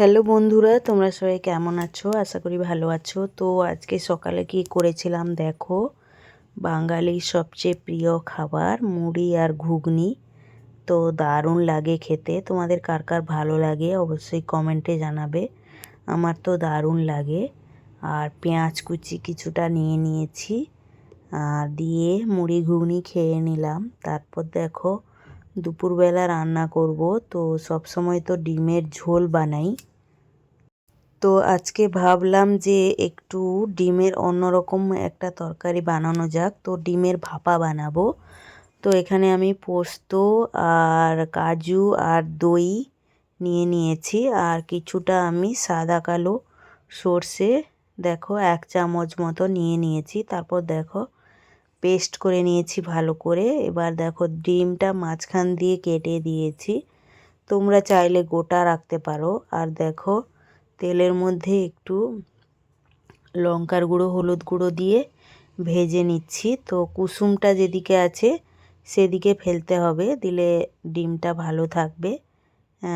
Hello বন্ধুরা, তোমরা সবাই কেমন আছো? আশা করি ভালো আছো। তো আজকে সকালে কি করেছিলাম দেখো? বাঙালির সবচেয়ে প্রিয় খাবার মুড়ি আর ঘুগনি। তো দারুণ লাগে খেতে। তোমাদের কার কার ভালো লাগে অবশ্যই কমেন্টে জানাবে। আমার তো দারুণ লাগে। আর পেঁয়াজ কুচি কিছুটা নিয়ে নিয়েছি। আর দিয়ে মুড়ি ঘুগনি খেয়ে নিলাম। তারপর দেখো, দুপুরবেলা রান্না করব। তো সব সময় তো ডিমের ঝোল বানাই। তো আজকে ভাবলাম যে একটু ডিমের অন্যরকম একটা তরকারি বানানো যাক। তো ডিমের ভাপা বানাবো। তো এখানে আমি পোস্ত আর কাজু আর দই নিয়ে নিয়েছি। আর কিছুটা আমি সাদা কালো সর্ষে, দেখো, এক চামচ মতো নিয়ে নিয়েছি। তারপর দেখো, পেস্ট করে নিয়েছি ভালো করে। এবার দেখো, ডিমটা মাঝখান দিয়ে কেটে দিয়েছি। তোমরা চাইলে গোটা রাখতে পারো। আর দেখো তেলের মধ্যে একটু লঙ্কার গুঁড়ো, হলুদ গুঁড়ো দিয়ে ভেজে নিচ্ছি। তো কুসুমটা যেদিকে আছে সেদিকে ফেলতে হবে, দিলে ডিমটা ভালো থাকবে।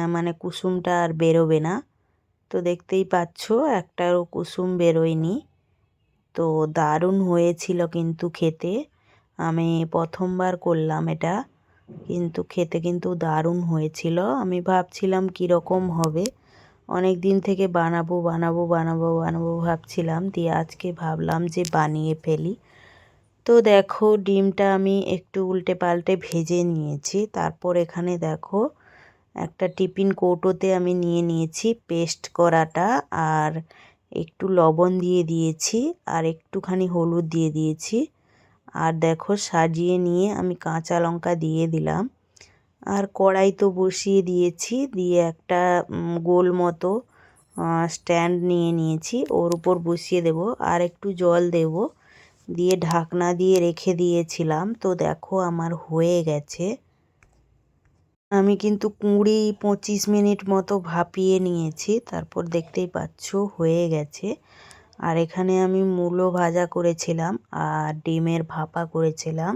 মানে কুসুমটা আর বেরোবে না। তো দেখতেই পাচ্ছ, একটারও কুসুম বেরোয়নি। তো দারুণ হয়েছিল কিন্তু খেতে। আমি প্রথমবার করলাম এটা। কিন্তু খেতে কিন্তু দারুণ হয়েছিল। আমি ভাবছিলাম কীরকম হবে। অনেক দিন থেকে বানাবো বানাবো বানাবো বানাবো ভাবছিলাম। দিয়ে আজকে ভাবলাম যে বানিয়ে ফেলি। তো দেখো, ডিমটা আমি একটু উল্টে পাল্টে ভেজে নিয়েছি। তারপর এখানে দেখো, একটা টিফিন কৌটোতে আমি নিয়ে নিয়েছি পেস্ট করাটা আর একটু লবণ দিয়ে দিয়েছি আর একটুখানি হলুদ দিয়ে দিয়েছি। আর দেখো, সাজিয়ে নিয়ে আমি কাঁচা লঙ্কা দিয়ে দিলাম। আর কড়াই তো বসিয়ে দিয়েছি, দিয়ে একটা গোল মতো স্ট্যান্ড নিয়ে নিয়েছি, ওর উপর বসিয়ে দেব, আর একটু জল দেব, দিয়ে ঢাকনা দিয়ে রেখে দিয়েছিলাম, তো দেখো আমার হয়ে গেছে। আমি কিন্তু কুড়ি পঁচিশ মিনিট মতো ভাপিয়ে নিয়েছি, তারপর দেখতেই পাচ্ছ হয়ে গেছে। আর এখানে আমি মূলো ভাজা করেছিলাম, আর ডিমের ভাপা করেছিলাম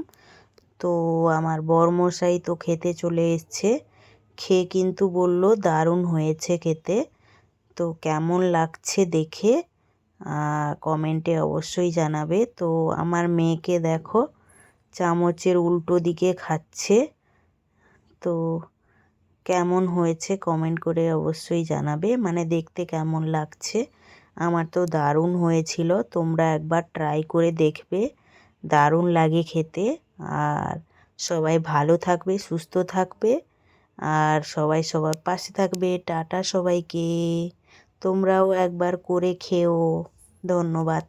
তো আমার বরমশাই তো খেতে চলে এসছে। খেয়ে কিন্তু বলল, দারুণ হয়েছে খেতে। তো কেমন লাগছে দেখে? কমেন্টে অবশ্যই জানাবে। তো আমার মেয়েকে দেখো, চামচের উল্টো দিকে খাচ্ছে। তো কেমন হয়েছে কমেন্ট করে অবশ্যই জানাবে। মানে দেখতে কেমন লাগছে? আমার তো দারুণ হয়েছিল। তোমরা একবার ট্রাই করে দেখবে। দারুণ লাগে খেতে। আর সবাই ভালো থাকবে, সুস্থ থাকবে। আর সবাই সবার পাশে থাকবে। টাটা সবাইকে। তোমরাও একবার করে খেও। ধন্যবাদ।